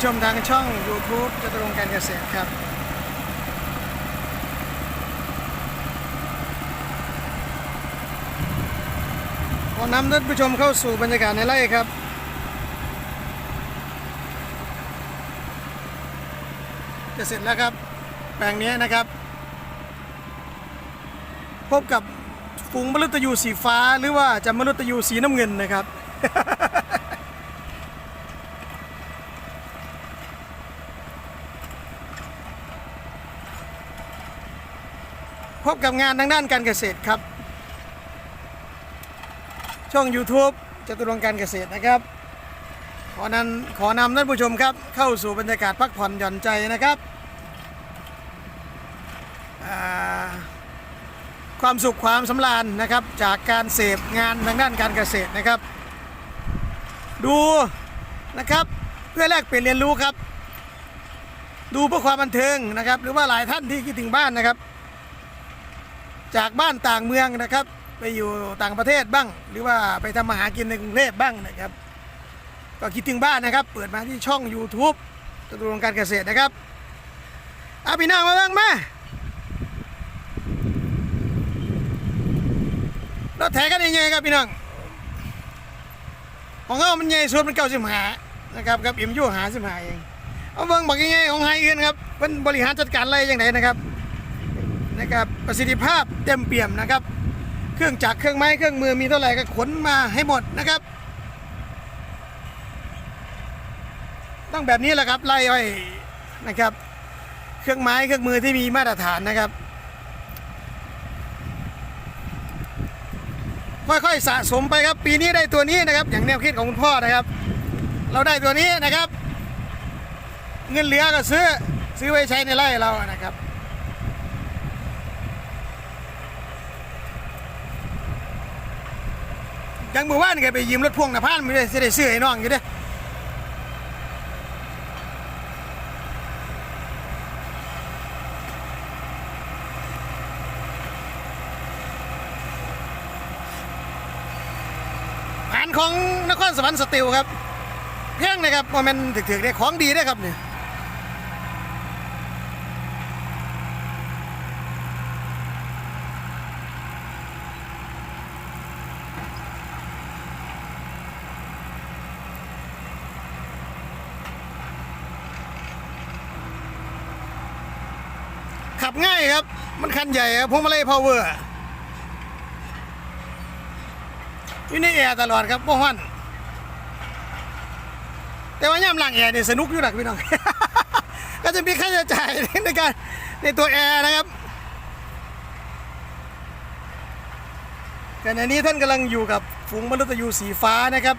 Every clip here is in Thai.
ผู้ชมทางช่อง YouTube จตุรงการเกษตรครับ ขอนำท่านผู้ชมเข้าสู่บรรยากาศในไร่ครับจะเสร็จแล้วครับ แปลงนี้นะครับ พบกับฝูงมฤตยูสีฟ้าหรือว่าจะมฤตยูสีน้ำเงินนะครับ พ บกับงานทางด้านการเกษตรครับ ช่อง YouTube จตุรงการเกษตรนะครับ ขอนั้นขอนำท่านผู้ชมครับ เข้าสู่บรรยากาศพักผ่อนหย่อนใจนะครับ ความสุขความสำราญนะครับจากการเสพงานทางด้านการเกษตรนะครับ ดูนะครับเพื่อแลกเปลี่ยนเรียนรู้ครับ ดูเพื่อความบันเทิงนะครับ หรือว่าหลายท่านที่คิดถึงบ้านนะครับ จากบ้านต่างเมืองนะครับ ไปอยู่ต่างประเทศบ้าง หรือว่าไปทำมาหากินในกรุงเทพบ้างนะครับ ก็คิดถึงบ้านนะครับ เปิดมาที่ช่อง YouTube จตุรงการเกษตรนะครับอาพี่น้องมาบ้างมาเราแถกันยังไงครับพี่น้องของเรามันใหญ่สุดมันเก้าสิบหานะครับกับอิ่มยู่หาสิบหาเองเอาเบิ่งบอกยังไงของไฮอื่นครับเป็นบริหารจัดการอะไรอย่างไรนะครับ นะครับประสิทธิภาพเต็มเปี่ยมนะครับ เครื่องจักรเครื่องไม้เครื่องมือมีเท่าไหร่ก็ขนมาให้หมดนะครับต้องแบบนี้แหละครับไล่ไว้นะครับ เครื่องไม้เครื่องมือที่มีมาตรฐานนะครับ ค่อยๆสะสมไปครับ ปีนี้ได้ตัวนี้นะครับ อย่างแนวคิดของคุณพ่อนะครับ เราได้ตัวนี้นะครับ เงินเหลือก็ซื้อซื้อไว้ใช้ในไร่เรานะครับ ยังมือว่านแกไปยืมรถพ่วงนะพานไม่ได้สิได้ซื้อให้น้องอยู่เด้ผ่านของนครสวรรค์สติลครับเพียงนะครับโมเมนถึกๆได้ของดีได้ครับเนี่ย ขับง่ายครับ มันคันใหญ่ครับพวงมาลัยพาวเวอร์อยู่ในแอร์ตลอดครับพ่อฮันแต่ว่าย่ำหลังแอร์เนี่ยสนุกอยู่หลักพี่น้อง ก็จะมีค่าใช้จ่ายในการในตัวแอร์นะครับขณะนี้ท่านกำลังอยู่กับฝูงมนุษย์ยูสีฟ้านะครับ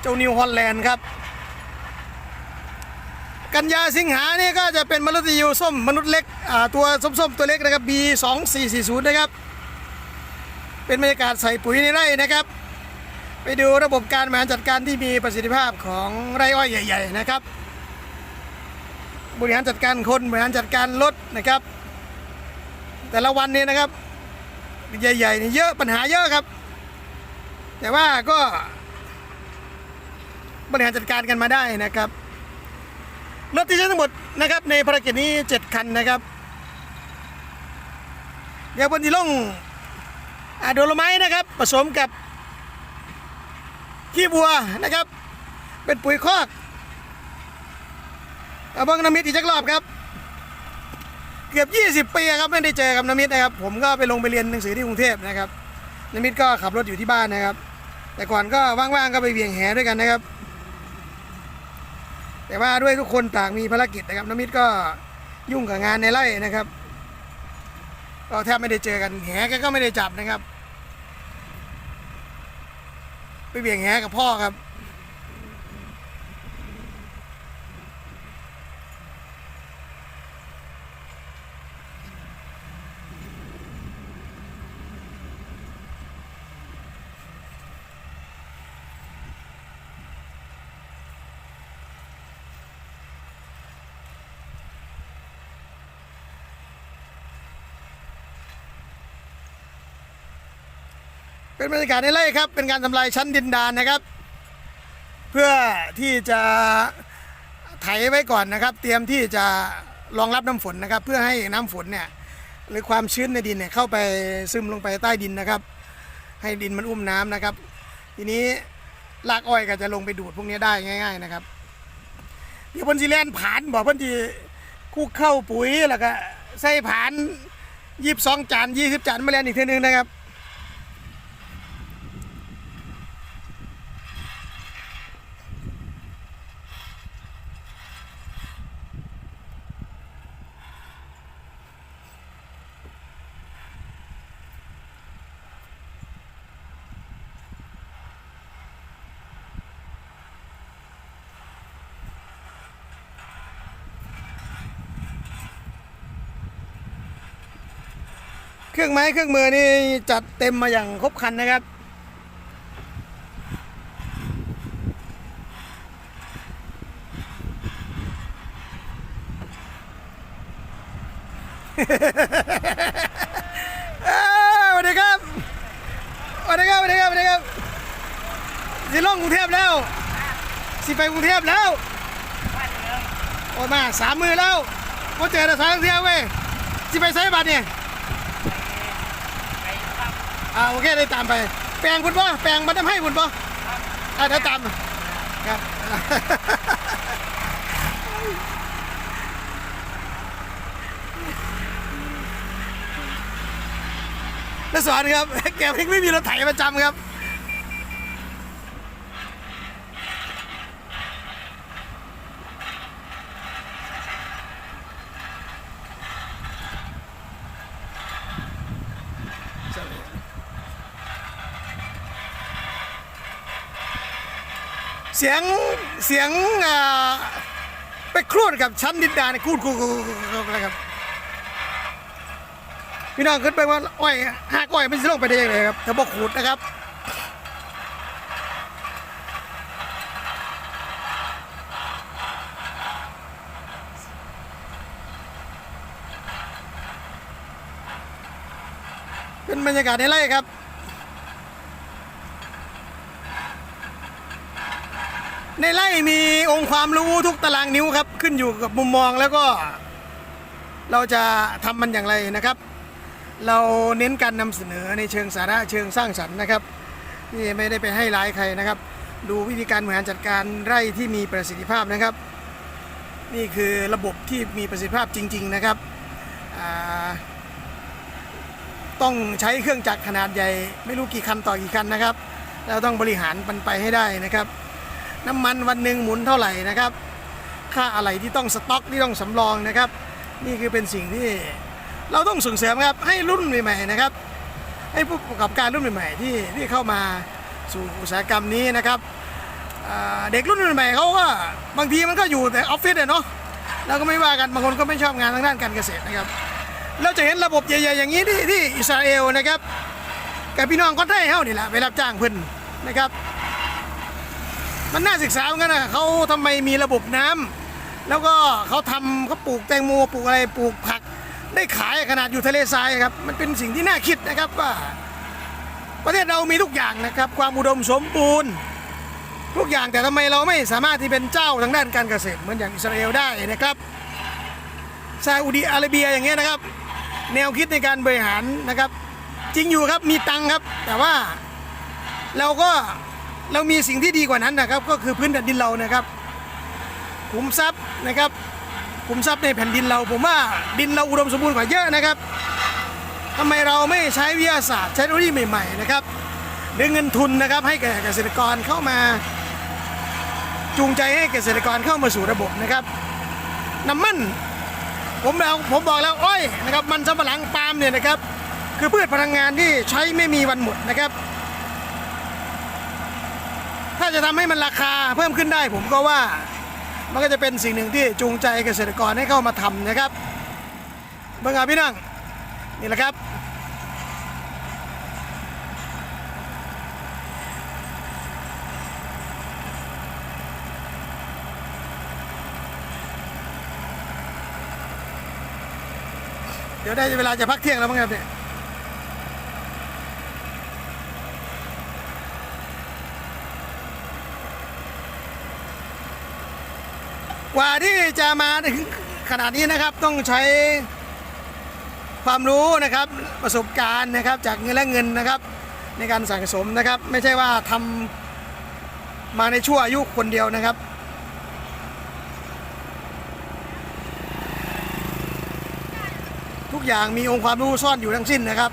เจ้านิวฮอลแลนด์ครับ กันยาสิงหาเนี่ยก็จะเป็นมนุษย์ยูส้มมนุษย์เล็กตัวส้มๆตัวเล็กนะครับ B 2 4 4 0นะครับ เป็นบรรยากาศใส่ปุ๋ยในไร่นะครับ ไปดูระบบการบริหารจัดการที่มีประสิทธิภาพของไร่อ้อยใหญ่ ๆ นะครับ บริหารจัดการคนบริหารจัดการรถนะครับ แต่ละวันนี้นะครับใหญ่ๆนี่เยอะปัญหาเยอะครับ แต่ว่าก็บริหารจัดการกันมาได้นะครับ รถที่ใช้ทั้งหมดนะครับในภารกิจนี้ 7 คันนะครับเดี๋ยวบนที่ลงอะโดโลไม้นะครับ ผสมกับขี้บัวนะครับ เป็นปุ๋ยคอกเอาบังน้ำมิตรอีกจักรอบครับ เกือบ 20 ปีครับไม่ได้เจอกับน้ำมิตรนะครับ ผมก็ไปลงไปเรียนหนังสือที่กรุงเทพนะครับน้ำมิตรก็ขับรถอยู่ที่บ้านนะครับ แต่ก่อนก็ว่างๆก็ไปเวียงแหด้วยกันนะครับ แต่ว่าด้วยทุกคนต่างมีภารกิจนะครับน้ำมิตรก็ยุ่งกับงานในไร่นะครับก็แทบไม่ได้เจอกันแหแกก็ไม่ได้จับนะครับ ไปเบี่ยงแหกับพ่อครับ เป็นบรรยากาศในไร่ครับ เป็นการทำลายชั้นดินดานนะครับ เพื่อที่จะไถไว้ก่อนนะครับ เตรียมที่จะรองรับน้ำฝนนะครับ เพื่อให้น้ำฝนเนี่ยหรือความชื้นในดินเนี่ยเข้าไปซึมลงไปใต้ดินนะครับ ให้ดินมันอุ้มน้ำนะครับ ทีนี้รากอ้อยก็จะลงไปดูดพวกนี้ได้ง่าย ๆนะครับเดี๋ยวเพ่นจีแลนผ่านบอกเพ่นจีคู่เข้าปุ๋ยแล้วก็ใส่ผ่านยี่สิบสองจานยี่สิบจานมาแลนอีกเทีนึงนะครับ เครื่องไม้เครื่องมือนี่จัดเต็มมาอย่างครบคันนะครับ สวัสดีครับสวัสดีครับสวัสดีครับสวัสดีครับสิล่องกรุงเทพแล้ว สิไปกรุงเทพแล้วโอ้ยมาสามมือแล้วก็เจอแต่ทางเที่ยวเว้ยสิไปไซบัตเนี่ย อ่าโอเคได้ตามไป แปลงคุณป่แปลงมาทำให้คุณป่อ่าเดี๋ยวตามครับนักสอนครับแกเพิ่งไม่มีรถไถประจำครับ เสียงเสียงไปครูดกับชั้นดินดาเนี่ยครูดคูดอะไรครับพี่น้องขึ้นไปว่าอ้อยหากอ้อยไมันจะลงไปได้ยังไงครับถ้าบอกขูดนะครับเป็นบรรยากาศในไร่ครับ ในไร่มีองค์ความรู้ทุกตารางนิ้วครับ ขึ้นอยู่กับมุมมองแล้วก็ เราจะทำมันอย่างไรนะครับ เราเน้นการนำเสนอในเชิงสาระเชิงสร้างสรรค์นะครับนี่ไม่ได้ไปให้ร้ายใครนะครับ ดูวิธีการบริหารจัดการไร่ที่มีประสิทธิภาพนะครับ นี่คือระบบที่มีประสิทธิภาพจริง ๆนะครับต้องใช้เครื่องจักรขนาดใหญ่ ไม่รู้กี่คันต่อกี่คันนะครับ แล้วต้องบริหารมันไปให้ได้นะครับ น้ำมันวันหนึ่งหมุนเท่าไหร่นะครับ ค่าอะไรที่ต้องสต็อกที่ต้องสำรองนะครับ นี่คือเป็นสิ่งที่เราต้องส่งเสริมครับให้รุ่นใหม่ๆนะครับให้ผู้ประกอบการรุ่นใหม่ๆที่ที่เข้ามาสู่อุตสาหกรรมนี้นะครับเด็กรุ่นใหม่เขาก็บางทีมันก็อยู่แต่ออฟฟิศเนาะเราก็ไม่ว่ากันบางคนก็ไม่ชอบงานทางด้านการเกษตรนะครับ เราจะเห็นระบบใหญ่ๆอย่างนี้ที่ที่อิสราเอลนะครับกับพี่น้องคนไทยเฮานี่แหละไปรับจ้างเพิ่นนะครับ มันน่าศึกษาเหมือนกันนะเขาทำไมมีระบบน้ำแล้วก็เขาทำเขาปลูกแตงโมปลูกอะไรปลูกผัก ได้ขายขนาดอยู่ทะเลทรายครับ มันเป็นสิ่งที่น่าคิดนะครับว่า ประเทศเรามีทุกอย่างนะครับ ความอุดมสมบูรณ์ ทุกอย่างแต่ทำไมเราไม่สามารถที่เป็นเจ้าทางด้านการเกษตรเหมือนอย่างอิสราเอลได้นะครับซาอุดิอาระเบียอย่างเงี้ยนะครับ แนวคิดในการบริหารนะครับ จริงอยู่ครับมีตังครับ แต่ว่าเราก็ เรามีสิ่งที่ดีกว่านั้นนะครับ ก็คือพื้นแผ่นดินเรานะครับขุมทรัพย์นะครับขุมทรัพย์ในแผ่นดินเราผมว่าดินเราอุดมสมบูรณ์กว่าเยอะนะครับทำไมเราไม่ใช้วิทยาศาสตร์ใช้เทคโนโลยีใหม่ๆนะครับดึงเงินทุนนะครับให้แก่เกษตรกรเข้ามา จูงใจให้เกษตรกรเข้ามาสู่ระบบนะครับน้ำมันผมแล้วผมบอกแล้วอ้อยนะครับมันสำปะหลังปาล์มเนี่ยนะครับ คือพืชพลังงานที่ใช้ไม่มีวันหมดนะครับ จะทำให้มันราคาเพิ่มขึ้นได้ ผมก็ว่ามันก็จะเป็นสิ่งหนึ่งที่จูงใจเกษตรกรให้เข้ามาทำนะครับเบิ่งเอาพี่น้องนี่แหละครับเดี๋ยวได้เวลาจะพักเที่ยงแล้วมั้งครับเนี่ย กว่าที่จะมาถึงขนาดนี้นะครับต้องใช้ความรู้นะครับประสบการณ์นะครับจากเงินและเงินนะครับ ในการสั่งสมนะครับ ไม่ใช่ว่าทำมาในชั่วอายุคนเดียวนะครับทุกอย่างมีองค์ความรู้ซ่อนอยู่ทั้งสิ้นนะครับ